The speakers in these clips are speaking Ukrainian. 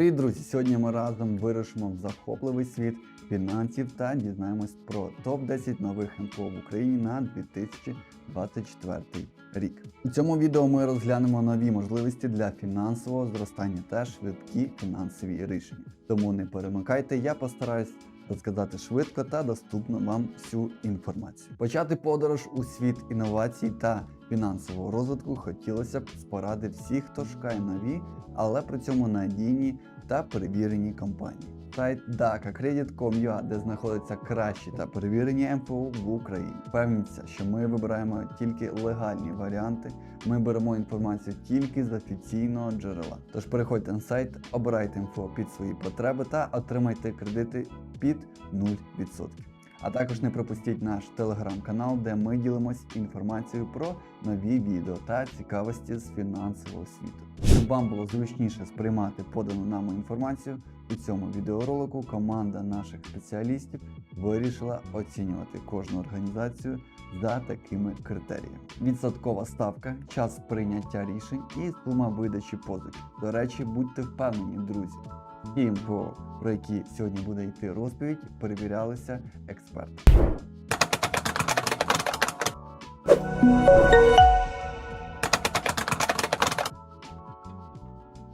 Привіт, друзі! Сьогодні ми разом вирушимо в захопливий світ фінансів та дізнаємось про топ-10 нових МФО в Україні на 2024 рік. У цьому відео ми розглянемо нові можливості для фінансового зростання та швидкі фінансові рішення. Тому не перемикайте, я постараюсь розказати швидко та доступно вам всю інформацію. Почати подорож у світ інновацій та фінансового розвитку хотілося б з поради всіх, хто шукає нові, але при цьому надійні та перевірені компанії. Сайт DACACredit.com.ua, де знаходяться кращі та перевірені МФО в Україні. Впевніться, що ми вибираємо тільки легальні варіанти. Ми беремо інформацію тільки з офіційного джерела. Тож переходьте на сайт, обирайте інфо під свої потреби та отримайте кредити під 0%. А також не пропустіть наш телеграм-канал, де ми ділимось інформацією про нові відео та цікавості з фінансового світу. Щоб вам було зручніше сприймати подану нами інформацію, у цьому відеоролику команда наших спеціалістів вирішила оцінювати кожну організацію за такими критеріями: відсоткова ставка, час прийняття рішень і сума видачі позики. До речі, будьте впевнені, друзі. МФО, про які сьогодні буде йти розповідь, перевірялися експертами.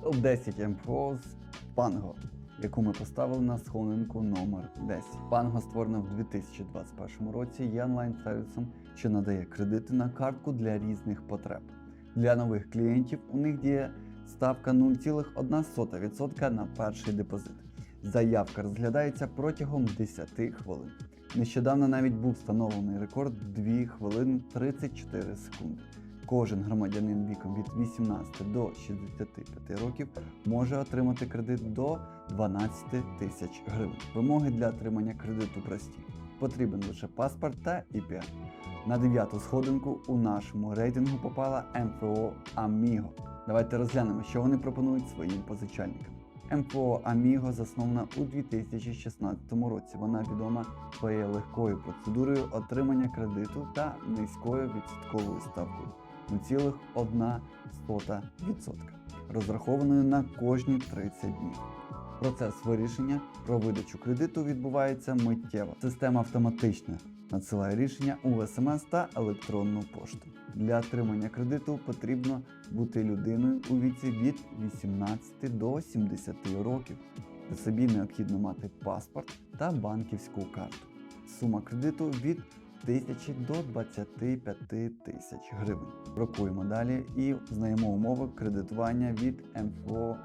Топ-10 МФО з Панго, яку ми поставили на сходинку номер 10. Панго створено в 2021 році є онлайн-сервісом, що надає кредити на картку для різних потреб. Для нових клієнтів у них діє ставка 0,1% на перший депозит. Заявка розглядається протягом 10 хвилин. Нещодавно навіть був встановлений рекорд 2 хвилини 34 секунди. Кожен громадянин віком від 18 до 65 років може отримати кредит до 12 тисяч гривень. Вимоги для отримання кредиту прості. Потрібен лише паспорт та ІПР. На дев'яту сходинку у нашому рейтингу попала МФО Аміго. Давайте розглянемо, що вони пропонують своїм позичальникам. МФО Аміго заснована у 2016 році. Вона відома своєю легкою процедурою отримання кредиту та низькою відсотковою ставкою 0,1%, розрахованою на кожні 30 днів. Процес вирішення про видачу кредиту відбувається миттєво. Система автоматично надсилає рішення у СМС та електронну пошту. Для отримання кредиту потрібно бути людиною у віці від 18 до 70 років. При собі необхідно мати паспорт та банківську карту. Сума кредиту від 1000 до 25 тисяч гривень. Крокуємо далі і знаємо умови кредитування від МФО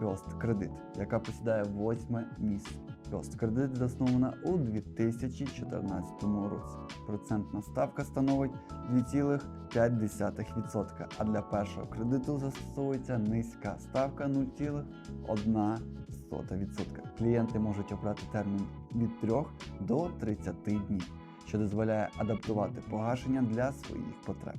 First Credit, яка посідає восьме місце. First Credit заснована у 2014 році. Процентна ставка становить 2,5%, а для першого кредиту застосовується низька ставка 0,1%. Клієнти можуть обрати термін від 3 до 30 днів що дозволяє адаптувати погашення для своїх потреб.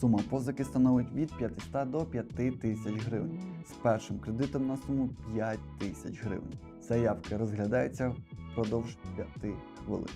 Сума позики становить від 500 до 5 тисяч гривень з першим кредитом на суму 5 тисяч гривень. Заявки розглядаються впродовж 5 хвилин,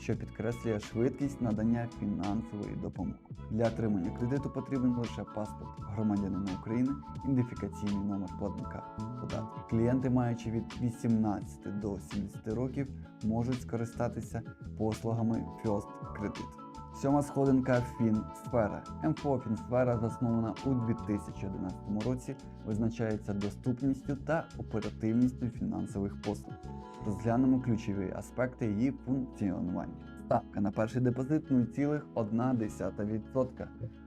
що підкреслює швидкість надання фінансової допомоги. Для отримання кредиту потрібен лише паспорт громадянина України, ідентифікаційний номер платника податків. Клієнти, маючи від 18 до 70 років, можуть скористатися послугами First Credit. Сьома сходинка Фінсфера. МФО Фінсфера заснована у 2011 році, визначається доступністю та оперативністю фінансових послуг. Розглянемо ключові аспекти її функціонування. Ставка на перший депозит 0,1%.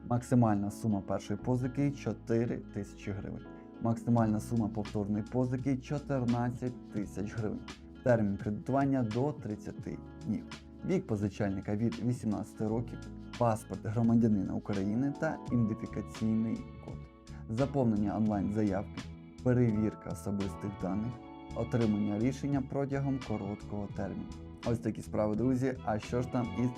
Максимальна сума першої позики 4 тисячі гривень. Максимальна сума повторної позики 14 тисяч гривень. Термін кредитування до 30 днів. Вік позичальника від 18 років, паспорт громадянина України та ідентифікаційний код. Заповнення онлайн-заявки, перевірка особистих даних, отримання рішення протягом короткого терміну. Ось такі справи, друзі. А що ж там із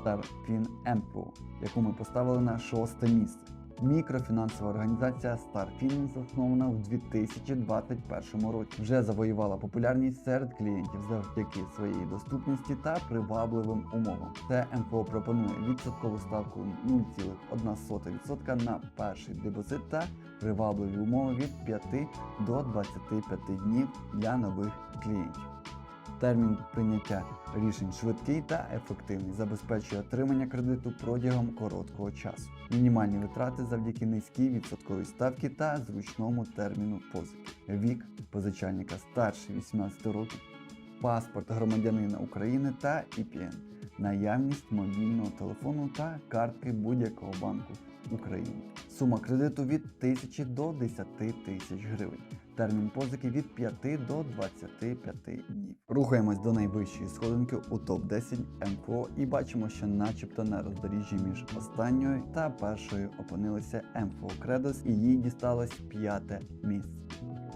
Старфін МПО, яку ми поставили на шосте місце? Мікрофінансова організація StarFinance заснована в 2021 році. Вже завоювала популярність серед клієнтів завдяки своїй доступності та привабливим умовам. Це МФО пропонує відсоткову ставку 0,1% на перший депозит та привабливі умови від 5 до 25 днів для нових клієнтів. Термін прийняття рішень швидкий та ефективний, забезпечує отримання кредиту протягом короткого часу. Мінімальні витрати завдяки низькій відсотковій ставці та зручному терміну позики. Вік позичальника старший 18 років, паспорт громадянина України та ІПН, наявність мобільного телефону та картки будь-якого банку України. Сума кредиту від 1000 до 10 тисяч гривень. Термін позики від 5 до 25 днів. Рухаємось до найвищої сходинки у топ-10 МФО і бачимо, що начебто на роздоріжжі між останньою та першою опинилися МФО Кредос і їй дісталось п'яте місце.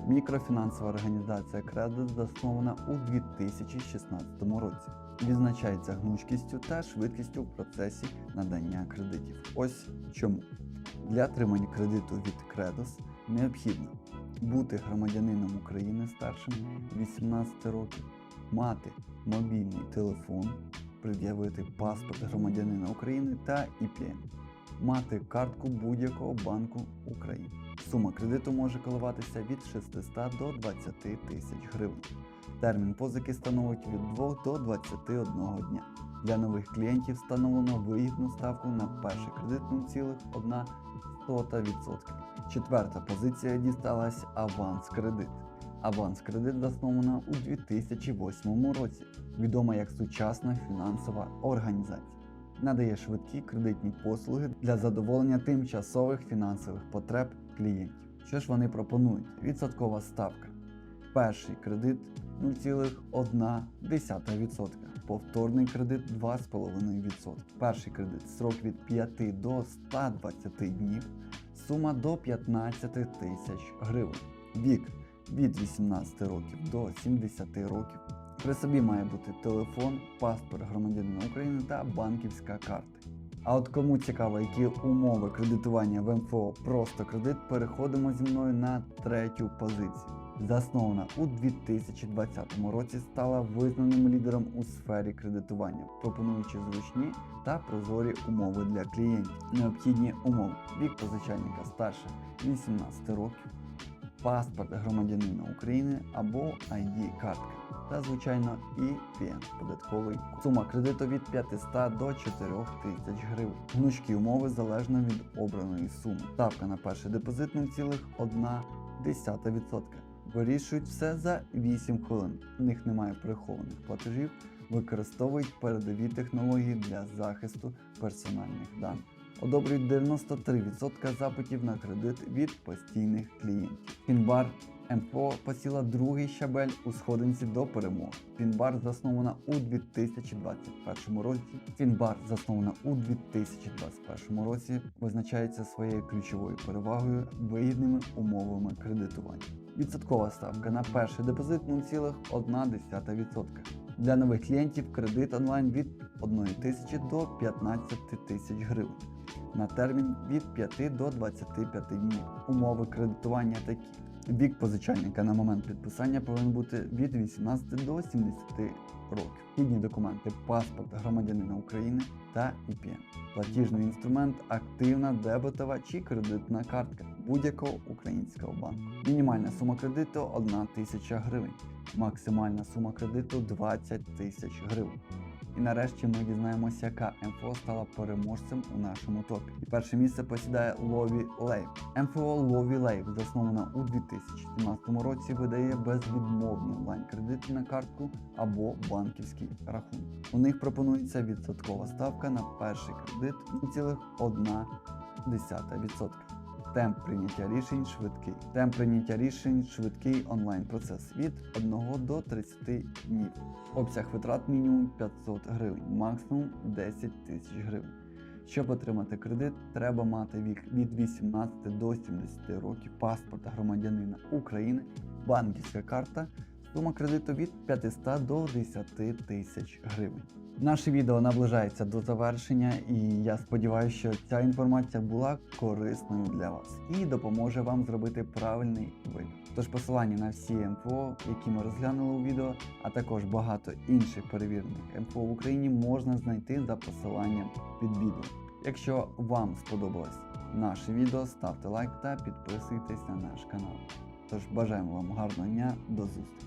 Мікрофінансова організація Кредит заснована у 2016 році. Відзначається гнучкістю та швидкістю в процесі надання кредитів. Ось чому. Для отримання кредиту від Кредос необхідно бути громадянином України старшим 18 років, мати мобільний телефон, пред'явити паспорт громадянина України та ІПН, мати картку будь-якого банку України. Сума кредиту може коливатися від 600 до 20 тисяч гривень. Термін позики становить від 2 до 21 дня. Для нових клієнтів встановлено вигідну ставку на перший кредит 0,1%. Четверта позиція дісталась аванс кредит. Аванс кредит заснована у 2008 році, відома як сучасна фінансова організація. Надає швидкі кредитні послуги для задоволення тимчасових фінансових потреб клієнтів. Що ж вони пропонують? Відсоткова ставка. Перший кредит 0,1%. Повторний кредит 2,5%. Перший кредит срок від 5 до 120 днів. Сума до 15 тисяч гривень. Вік від 18 років до 70 років. При собі має бути телефон, паспорт громадянина України та банківська карта. А от кому цікаво, які умови кредитування в МФО просто кредит, переходимо зі мною на третю позицію. Заснована у 2020 році, стала визнаним лідером у сфері кредитування, пропонуючи зручні та прозорі умови для клієнтів. Необхідні умови: вік позичальника старше 18 років, паспорт громадянина України або ID картка. Та, звичайно, і ПІН податковий. Сума кредиту від 500 до 4 тисяч гривень. Гнучкі умови залежно від обраної суми. Ставка на перший депозит 0,1%. Вирішують все за 8 хвилин. У них немає прихованих платежів, використовують передові технології для захисту персональних даних. Одобрюють 93% запитів на кредит від постійних клієнтів. Фінбар МФО посіла другий щабель у сходинці до перемоги. Фінбар заснована у 2021 році. Фінбар заснована у 2021 році, визначається своєю ключовою перевагою вигідними умовами кредитування. Відсоткова ставка на перший депозит 0,1%. Для нових клієнтів кредит онлайн від 1 тисячі до 15 тисяч гривень. На термін від 5 до 25 днів. Умови кредитування такі. Вік позичальника на момент підписання повинен бути від 18 до 70 років. Хідні документи, паспорт громадянина України та ІПН. Платіжний інструмент, активна дебетова чи кредитна картка будь-якого українського банку. Мінімальна сума кредиту 1 тисяча гривень. Максимальна сума кредиту 20 тисяч гривень. І нарешті ми дізнаємося, яка МФО стала переможцем у нашому топі. І перше місце посідає Лові Лейв. МФО Лові Лейв заснована у 2017 році, видає безвідмовні онлайн-кредити на картку або банківський рахунок. У них пропонується відсоткова ставка на перший кредит 0,1%. Темп прийняття рішень швидкий. Темп прийняття рішень швидкий онлайн процес від 1 до 30 днів. Обсяг витрат мінімум 500 гривень, максимум 10 тисяч гривень. Щоб отримати кредит, треба мати вік від 18 до 70 років, паспорт громадянина України, банківська карта Сума кредиту від 500 до 10 тисяч гривень. Наше відео наближається до завершення, і я сподіваюся, що ця інформація була корисною для вас і допоможе вам зробити правильний вибір. Тож посилання на всі МФО, які ми розглянули у відео, а також багато інших перевірених МФО в Україні можна знайти за посиланням під відео. Якщо вам сподобалось наше відео, ставте лайк та підписуйтесь на наш канал. Тож бажаємо вам гарного дня, до зустрічі!